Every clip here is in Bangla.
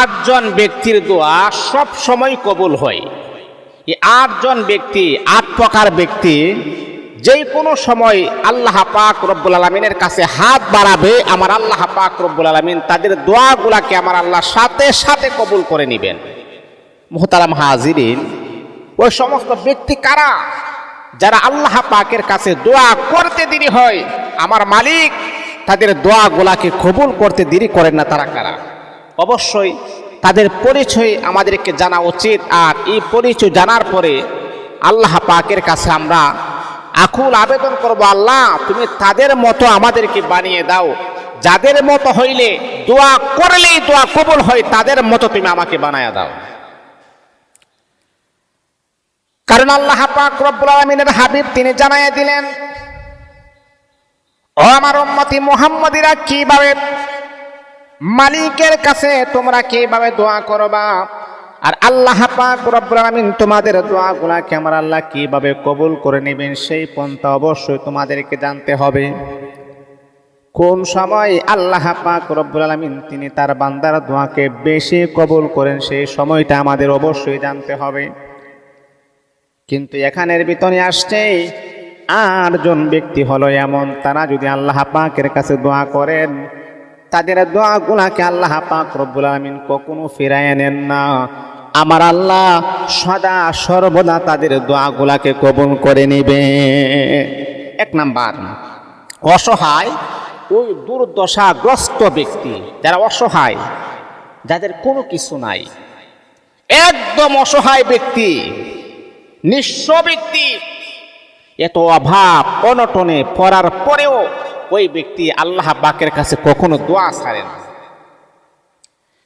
আটজন ব্যক্তির দোয়া সব সময় কবুল হয়। এই আটজন ব্যক্তি, আট প্রকার ব্যক্তি যে কোনো সময় আল্লাহ পাক রব্বুল আলমিনের কাছে হাত বাড়াবে, আমার আল্লাহ পাক রব্বুল আলমিন তাদের দোয়াগুলাকে আমার আল্লাহ সাথে সাথে কবুল করে নেবেন। মোহতারাম হাজিরিন, ওই সমস্ত ব্যক্তি কারা? যারা আল্লাহ পাকের কাছে দোয়া করতে দেরি হয়, আমার মালিক তাদের দোয়াগুলাকে কবুল করতে দেরি করেন না তারা কারা? অবশ্যই তাদের পরিচয় আমাদেরকে জানা উচিত। আর এই পরিচয় জানার পরে আল্লাহ পাকের কাছে আমরা আকুল আবেদন করব, আল্লাহ, তুমি তাদের মতো আমাদেরকে বানিয়ে দাও। যাদের মতো হইলে দোয়া করলেই দোয়া কবুল হয়, তাদের মতো তুমি আমাকে বানায় দাও। কারণ আল্লাহ পাক রব্বুল আলমিনের হাবিব তিনি জানাইয়া দিলেন, ও আমার উম্মতি মুহাম্মদিরা, কীভাবে মালিকের কাছে তোমরা কীভাবে দোয়া করবা? আর আল্লাহ পাক রব্বুল তোমাদের দোয়াগুলাকে আমার আল্লাহ কীভাবে কবুল করে নেবেন সেই পন্থা অবশ্যই তোমাদেরকে জানতে হবে। কোন সময় আল্লাহ পাক রব্বুল তিনি তার বান্দার দোয়াকে বেশি কবুল করেন সেই সময়টা আমাদের অবশ্যই জানতে হবে। কিন্তু এখানের ভিতরে আসছে, আটজন ব্যক্তি হলো এমন, তারা যদি আল্লাহ পাকের কাছে দোয়া করেন তাদের দোয়াগুলাকে আল্লাহ পাক রব্বুল আলমিন কখনো ফিরায় নেন না। আমার আল্লাহ সদা সর্বদা তাদের দোয়াগুলাকে কবুল করে নেবে। এক নাম্বার, অসহায় ওই দুর্দশাগ্রস্ত ব্যক্তি, যারা অসহায়, যাদের কোনো কিছু নাই। একদম অসহায় ব্যক্তি, নিঃস্ব ব্যক্তি, এত অভাব, অনটনে পড়ার পরেও ওই ব্যক্তি আল্লাহ পাকের কাছে কখনো দোয়া ছাড়ে না।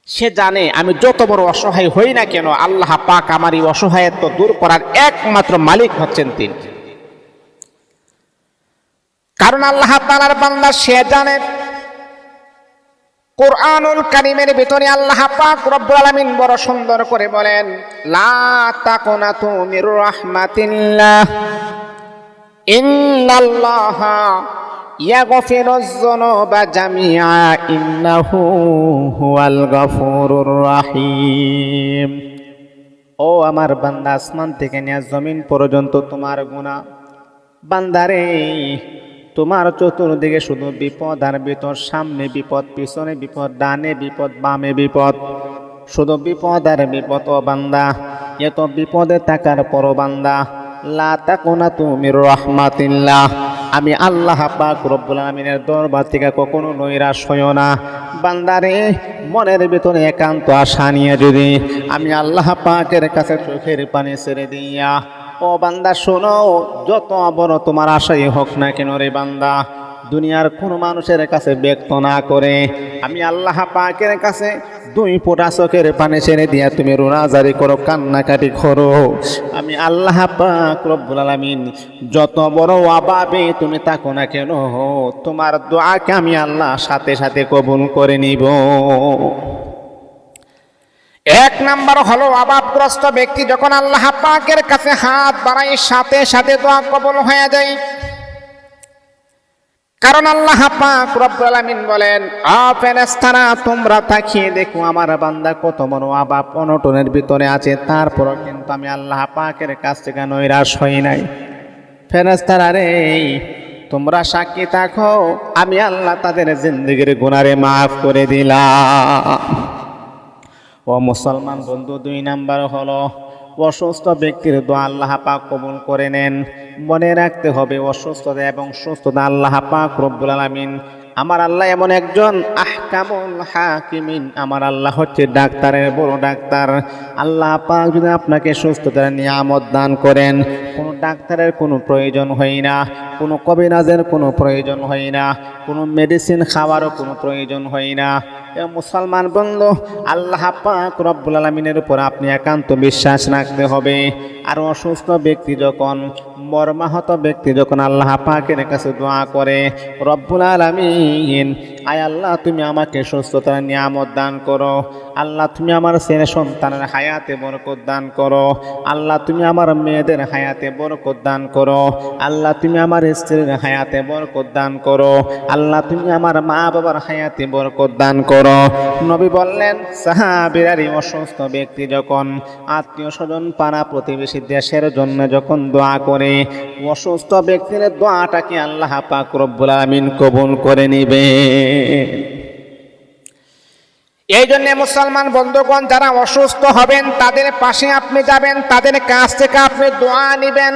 সে জানে, আমি যত বড় অসহায় হই না কেন, আল্লাহ পাক আমার এই অসহায়ত্ব দূর করার একমাত্র মালিক হচ্ছেন তিনি। কারণ আল্লাহ তালার বান্দা, সে জানে, কোরআনুল কারিমের ভিতরে আল্লাহ পাক রব্বুল আলামিন বড় সুন্দর করে বলেন, লা তাকুনাতু মির রাহমাতিল্লাহ, ইন্নাল্লাহা ও আমার বান্দা, আসমান থেকে নিয়ে জমিন পর্যন্ত তোমার গুনাহ। বান্দারে, তোমার চতুর্দিকে শুধু বিপদ আর বিপদ, সামনে বিপদ, পিছনে বিপদ, ডানে বিপদ, বামে বিপদ। শুধু বিপদ আর বিপদ, ও বান্দা, এত বিপদে থাকার পর বান্দা, লা তাকুনা তুমি রহমাতিল্লাহ। আমি আল্লাহ পাক রব্বুল আমিনের দরবার থেকে কখনো নৈরাশ হইও না। বান্দারে, মনের ভিতরে একান্ত আশা নিয়ে যদি আমি আল্লাহ পাকের কাছে চোখের পানি ছেড়ে দিয়া, ও বান্দা শোনো, যত বড় তোমার আশাই হোক না কেন রে বান্দা, দুনিয়ার কোনো মানুষের কাছে ব্যক্ত না করে আমি আল্লাহ পাকের কাছে দুই ফোঁটা চোখের পানি ছেড়ে দিয়া তুমি রোনাজারি করো কান্নাকাটি করো আমি আল্লাহ পাক আলামিন, যত বড় অভাবে তুমি তাকো না কেন, তোমার দোয়াকে আমি আল্লাহ সাথে সাথে কবুল করে নিব। এক নাম্বার হলো অভাবগ্রস্ত ব্যক্তি যখন আল্লাহ পাকের কাছে হাত বাড়াই সাথে সাথে দোয়া কবল হয়ে যায়। কারণ আল্লাহ পাক রব্বুল আলামিন বলেন, আ ফেরেশতারা, তোমরা তাকিয়ে দেখো আমার বান্দা কত অভাব অনটনের ভিতরে আছে। তারপরও কিন্তু আমি আল্লাহ পাকের কাছ থেকে নৈরাশ হই নাই। ফেরেশতারা রে, তোমরা সাক্ষী থাকো, আমি আল্লাহ তাদের জিন্দগির গুনারে মাফ করে দিলাম। ও মুসলমান বন্ধু, দুই নাম্বার হলো অসুস্থ ব্যক্তির দোয়া আল্লাহ পাক কবুল করে নেন। মনে রাখতে হবে অসুস্থতা এবং সুস্থতা আল্লাহ পাক রব্বুল আলামিন। আমার আল্লাহ এমন একজন আহকামুল হাকিমিন? আমার আল্লাহ হচ্ছে ডাক্তারের বড় ডাক্তার। আল্লাহ পাক যদি আপনাকে সুস্থতার নিয়ামত দান করেন, কোনো ডাক্তারের কোনো প্রয়োজন হয় না, কোনো কবিরাজের কোনো প্রয়োজন হয় না, কোনো মেডিসিন খাওয়ারও কোনো প্রয়োজন হয় না। মুসলমান বন্ধু, আল্লাহ পাক রব্বুল আলমিনের উপর আপনি একান্ত বিশ্বাস রাখতে হবে। আর অসুস্থ ব্যক্তি যখন মর্মাহত ব্যক্তি যখন আল্লাহ পাকের কাছে দোয়া করে, রব্বুল আলামিন, আয় আল্লাহ, তুমি আমাকে সুস্থতার নিয়ামত দান করো। আল্লাহ, তুমি আমার ছেলে সন্তানের হায়াতে বরকত দান করো। আল্লাহ, তুমি আমার মেয়েদের হায়াতে বরকত দান করো। আল্লাহ, তুমি আমার স্ত্রীর হায়াতে বরকত দান করো। আল্লাহ, তুমি আমার মা বাবার হায়াতে বরকত দান করো। নবী বললেন সাহাবিরারি অসুস্থ ব্যক্তি যখন আত্মীয় স্বজন, পাড়া প্রতিবেশী দেশের জন্য যখন দোয়া করে অসুস্থ ব্যক্তির দোয়াটাকে আল্লাহ পাক রব্বুল আমিন কবুল করে নিবে। এই জন্য মুসলমান বন্ধুগণ, যারা অসুস্থ হবেন, তাদের পাশে আপনি যাবেন, তাদের কাছ থেকে আপনি দোয়া নিবেন।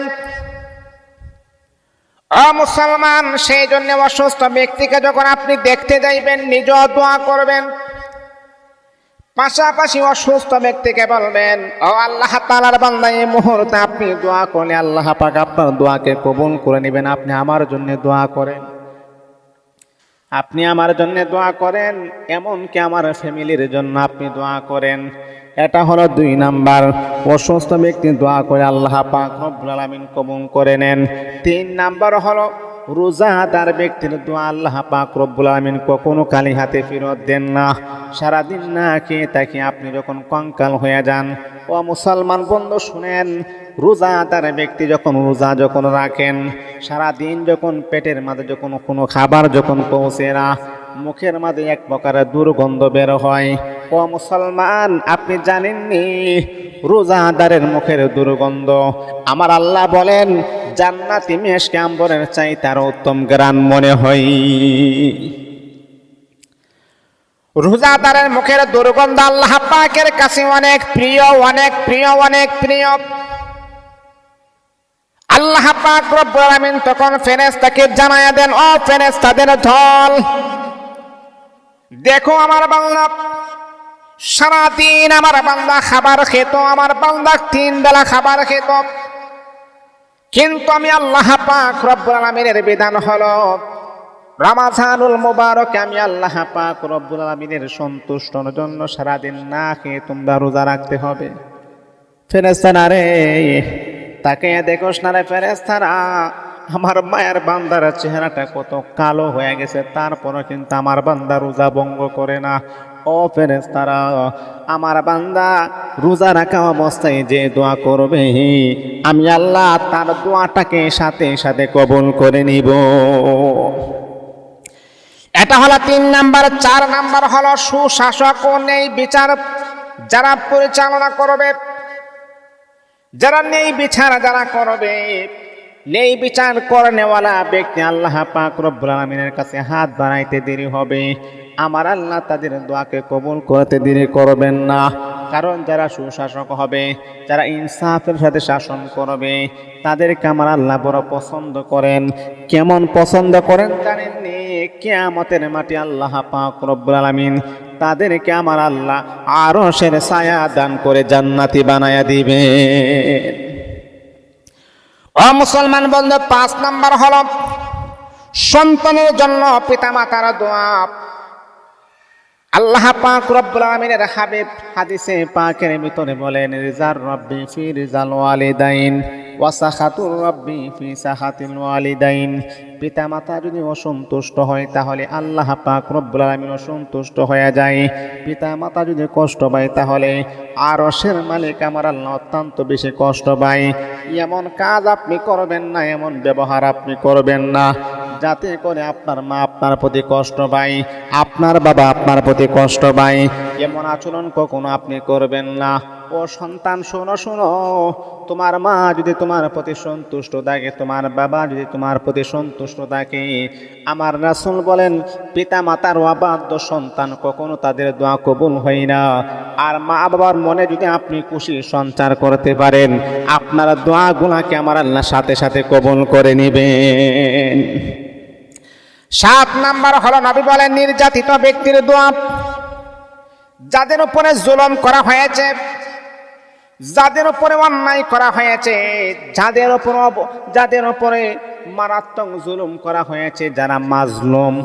মুসলমান সেই জন্য অসুস্থ ব্যক্তিকে যখন আপনি দেখতে যাইবেন, নিজেও দোয়া করবেন। পাশাপাশি অসুস্থ ব্যক্তিকে বলবেন ও আল্লাহ তালার বান্দা, এই মুহূর্তে আপনি দোয়া করলে আল্লাহ পাক আপনার দোয়াকে কবুল করে নেবেন। আপনি আমার জন্য দোয়া করেন। আপনি আমার জন্য দোয়া করেন, এমনকি আমার ফ্যামিলির জন্য আপনি দোয়া করেন। এটা হলো দুই নাম্বার। অসুস্থ ব্যক্তি দোয়া করে আল্লাহ পাক রব্বুল আলামিন কবুল করে নেন। তিন নাম্বার হলো রোজাদার ব্যক্তির দোয়া আল্লাহ পাক রব্বুল আলামিন কখনো কালি হাতে ফেরত দেন না। সারাদিন না খেয়ে তাকে আপনি যখন কঙ্কাল হয়ে যান, ও মুসলমান বন্ধু শুনেন রোজাদার ব্যক্তি যখন রোজা যখন রাখেন, সারাদিন যখন পেটের মাঝে যখন কোনো খাবার যখন পৌঁছে না, মুখের মাঝে এক প্রকারের দুর্গন্ধ বের হয়। ও মুসলমান, আপনি জানেননি রোজাদারের মুখের দুর্গন্ধ। আমার আল্লাহ বলেন জান্নাতি মেশকে আম্বরের চাই তার উত্তম গ্রান মনে হয়। রোজাদারের মুখের দুর্গন্ধ আল্লাহ পাকের কাছে অনেক প্রিয় অনেক প্রিয় অনেক প্রিয়। আল্লাহ পাক রব্বুল আলামিন তখন ফেরেশতাকে জানায়া দেন, ও ফেরেশতাদের দল, দেখো আমার বাংলা সারাদিন আমার বান্দা খাবার খেত, আমার বান্দা তিন বেলা খাবার খেত। কিন্তু আমি আল্লাহ পাক রব্বুল আলামিনের বিধান হলো রামাজানুল মুবারকে আমি আল্লাহ পাক রব্বুল আলামিনের সন্তুষ্টর জন্য সারাদিন না খেয়ে তোমরা রোজা রাখতে হবে। ফেরেস্তানা রে তাকে দেখোস না রে ফেরেস্তারা আমার মায়ের বান্দার চেহারাটা কত কালো হয়ে গেছে, তারপরও কিন্তু আমার বান্দা রোজা ভঙ্গ করে না। ও ফেরেস্তারা আমার বান্দা, রোজা রাখা অবস্থায় যে দোয়া করবে, আমি আল্লাহ তার দোয়াটাকে সাথে সাথে কবুল করে নিব। এটা হলো তিন নাম্বার, চার নাম্বার হলো সুশাসক ও নেই বিচার। যারা পরিচালনা করবে, যারা নেই বিচার যারা করবে নেই বিচার করে নেওয়ালা ব্যক্তি আল্লাহ পাক রব্বুল আলামিনের কাছে হাত বাড়াইতে দেরি হবে। আমার আল্লাহ তাদের দোয়াকে কবুল করতে দেরি করবেন না। কারণ যারা সুশাসক হবে, যারা ইনসাফের সাথে শাসন করবে, তাদেরকে আমার আল্লাহ বড় পছন্দ করেন। কেমন পছন্দ করেন জানেননি? কেয়ামতের মাটি আল্লাহ পাক রব্বুল আলামিন তাদেরকে আমার আল্লাহ আরও সের ছায়া দান করে জান্নাতি বানায়া দিবে ও মুসলমান বন্ধু, পাঁচ নাম্বার হল সন্তানের জন্য পিতামাতার দোয়া। আল্লাহ পাক রব্বুল আমিনের হাবিব, হাদিসে পাকের ভিতরে বলেন রিজার রব্বি ফি রিজাল ওয়ালিদাইন। ওয়া সাখাতুর রব্বি ফি সাখাতিল ওয়ালিদাইন। পিতামাতা যদি অসন্তুষ্ট হয়, তাহলে আল্লাহ পাক রব্বুল আলামিন অসন্তুষ্ট হয়ে যায়। পিতামাতা যদি কষ্ট পায়, তাহলে আরশের মালিক আমার আল্লাহ অত্যন্ত বেশি কষ্ট পায়। এমন কাজ আপনি করবেন না, এমন ব্যবহার আপনি করবেন না। যাতে করে আপনার মা আপনার প্রতি কষ্ট পায়, আপনার বাবা আপনার প্রতি কষ্ট পায়। এমন আচরণ কখনো আপনি করবেন না। ও সন্তান, শোনো শোনো। তোমার মা যদি তোমার প্রতি সন্তুষ্ট থাকে, তোমার বাবা যদি তোমার প্রতি সন্তুষ্ট থাকে, আমার রাসুল বলেন পিতা মাতার অবাধ্য সন্তান কখনো তাদের দোয়া কবুল হয় না। আর মা বাবার মনে যদি আপনি খুশি সঞ্চার করতে পারেন, আপনার দোয়াগুলাকে আমার আল্লাহ সাথে সাথে কবুল করে নেবেন। সাত নাম্বার হলো, নবী বলেন, নির্যাতিত ব্যক্তির দোয়া। যাদের উপরে জুলম করা হয়েছে যাদের উপরে অন্যায় করা হয়েছে, যাদের উপর যাদের উপরে মারাত্মক জুলুম করা হয়েছে, যারা মাজলুম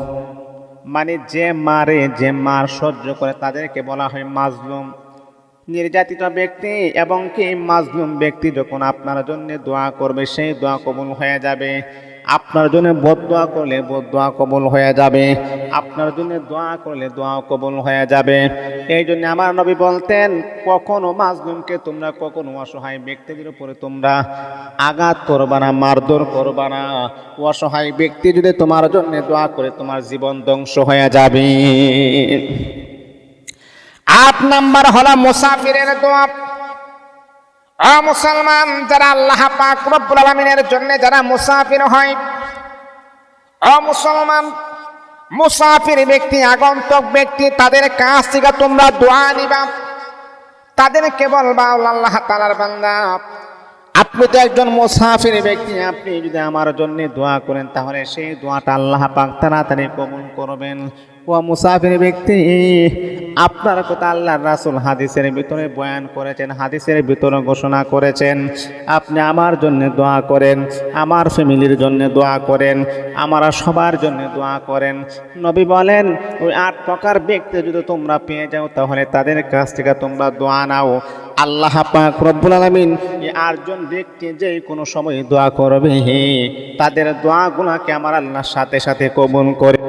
মানে যে মারে, যে মার সহ্য করে তাদেরকে বলা হয় মাজলুম। নির্যাতিত ব্যক্তি এবং কি মাজলুম ব্যক্তি যখন আপনার জন্য দোয়া করবে, সেই দোয়া কবুল হয়ে যাবে। আপনার জন্য বদোয়া করলে বদোয়া কবুল হয়ে যাবে। আপনার জন্য দোয়া করলে দোয়া কবুল হয়ে যাবে। এই জন্য আমার নবী বলতেন, কখনো মাজলুমকে তোমরা, কখনো অসহায় ব্যক্তিদের উপরে তোমরা আঘাত করবা না, মারধর করবা না। অসহায় ব্যক্তি যদি তোমার জন্য দোয়া করে, তোমার জীবন ধ্বংস হয়ে যাবে। আট নাম্বার হলো মুসাফিরের দোয়া। আ মুসলমান, যারা আল্লাহ পাক রব্বুল আলামিনের জন্য যারা মুসাফির হয়, আ মুসলমান মুসাফির ব্যক্তি, আগন্তক ব্যক্তি, তাদের কাছ থেকে তোমরা দোয়া নিবা। তাদেরকে বলবা আল্লাহ তালার বান্দা। আপনি তো একজন মুসাফির ব্যক্তি, আপনি যদি আমার জন্য দোয়া করেন, তাহলে সেই দোয়াটা আল্লাহ পাক তাড়াতাড়ি কবুল করবেন। ও মুসাফির ব্যক্তি, আপনার কথা আল্লাহ রাসুল হাদিসের ভিতরে বয়ান করেছেন, হাদিসের ভিতরে ঘোষণা করেছেন। আপনি আমার জন্য দোয়া করেন, আমার ফ্যামিলির জন্য দোয়া করেন, আমার সবার জন্য দোয়া করেন। নবী বলেন, ওই আট প্রকার ব্যক্তি যদি তোমরা পেয়ে যাও, তাহলে তাদের কাছ থেকে তোমরা দোয়া নাও। আল্লাহ রব্বুল আলামিন আটজন ব্যক্তি যে কোনো সময় দোয়া করবে, তাদের দোয়াগুলোকে আমার আল্লাহর সাথে সাথে কবুল করে।